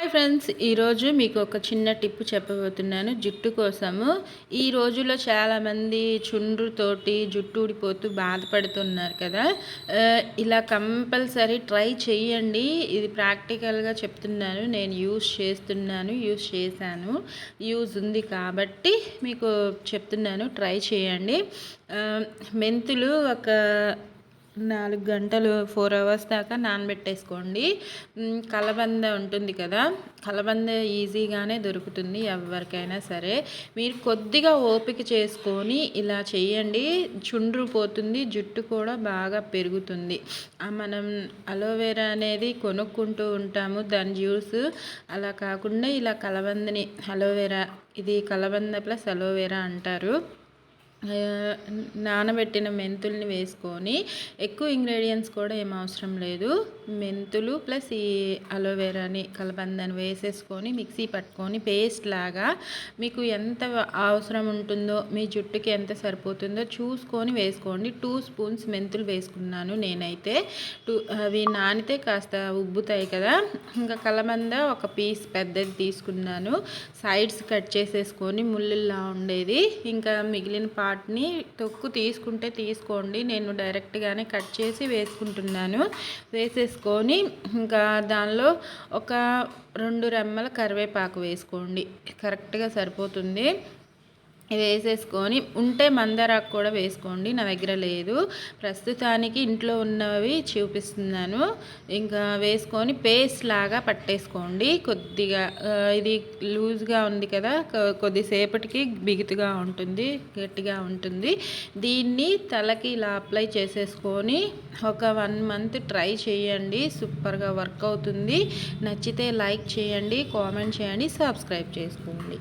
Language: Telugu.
హాయ్ ఫ్రెండ్స్ ఈరోజు మీకు ఒక చిన్న టిప్ చెప్పబోతున్నాను. జుట్టు కోసము. ఈ రోజుల్లో చాలామంది చుండ్రుతోటి జుట్టు ఊడిపోతూ బాధపడుతున్నారు కదా. ఇలా కంపల్సరీ ట్రై చేయండి ఇది ప్రాక్టికల్గా చెప్తున్నాను. నేను యూస్ చేస్తున్నాను యూస్ చేశాను. యూజ్ ఉంది కాబట్టి మీకు చెప్తున్నాను. ట్రై చేయండి మెంతులు ఒక నాలుగు గంటలు ఫోర్ అవర్స్ దాకా నానబెట్టేసుకోండి. కలబంద ఉంటుంది కదా కలబంద ఈజీగానే దొరుకుతుంది ఎవరికైనా సరే. మీరు కొద్దిగా ఓపిక చేసుకొని ఇలా చేయండి. చుండ్రు పోతుంది జుట్టు కూడా బాగా పెరుగుతుంది. మనం అలోవెరా అనేది కొనుక్కుంటూ ఉంటాము దాని జ్యూస్. అలా కాకుండా ఇలా కలబందని అలోవెరా ఇది కలబంద ప్లస్ అలోవెరా అంటారు. నానబెట్టిన మెంతుల్ని వేసుకొని ఎక్కువ ఇంగ్రీడియంట్స్ కూడా ఏం అవసరం లేదు. మెంతులు ప్లస్ ఈ అలోవెరాని కలబందని వేసేసుకొని మిక్సీ పట్టుకొని పేస్ట్ లాగా మీకు ఎంత అవసరం ఉంటుందో మీ జుట్టుకి ఎంత సరిపోతుందో చూసుకొని వేసుకోండి. టూ స్పూన్స్ మెంతులు వేసుకున్నాను నేనైతే. టూ అవి నానితే కాస్త ఉబ్బుతాయి కదా. ఇంకా కలబంద ఒక పీస్ పెద్దది తీసుకున్నాను. సైడ్స్ కట్ చేసేసుకొని ముళ్ళులా ఉండేది. ఇంకా మిగిలిన పార్ట్ని తొక్కు తీసుకుంటే తీసుకోండి. నేను డైరెక్ట్గానే కట్ చేసి వేసుకుంటున్నాను. వేసేసుకొని ఇంకా దానిలో ఒక రెండు రెమ్మల కరివేపాకు వేసుకోండి. కరెక్ట్గా సరిపోతుంది. వేసేసుకొని ఉంటే మందారాకు కూడా వేసుకోండి నా దగ్గర లేదు. ప్రస్తుతానికి ఇంట్లో ఉన్నవి చూపిస్తున్నాను. ఇంకా వేసుకొని పేస్ట్ లాగా పట్టేసుకోండి. కొద్దిగా ఇది లూజ్గా ఉంది కదా కొద్దిసేపటికి బిగుతుగా ఉంటుంది గట్టిగా ఉంటుంది. దీన్ని తలకి ఇలా అప్లై చేసేసుకొని ఒక వన్ మంత్ ట్రై చేయండి. సూపర్గా వర్క్ అవుతుంది. నచ్చితే లైక్ చేయండి కామెంట్ చేయండి సబ్స్క్రైబ్ చేసుకోండి.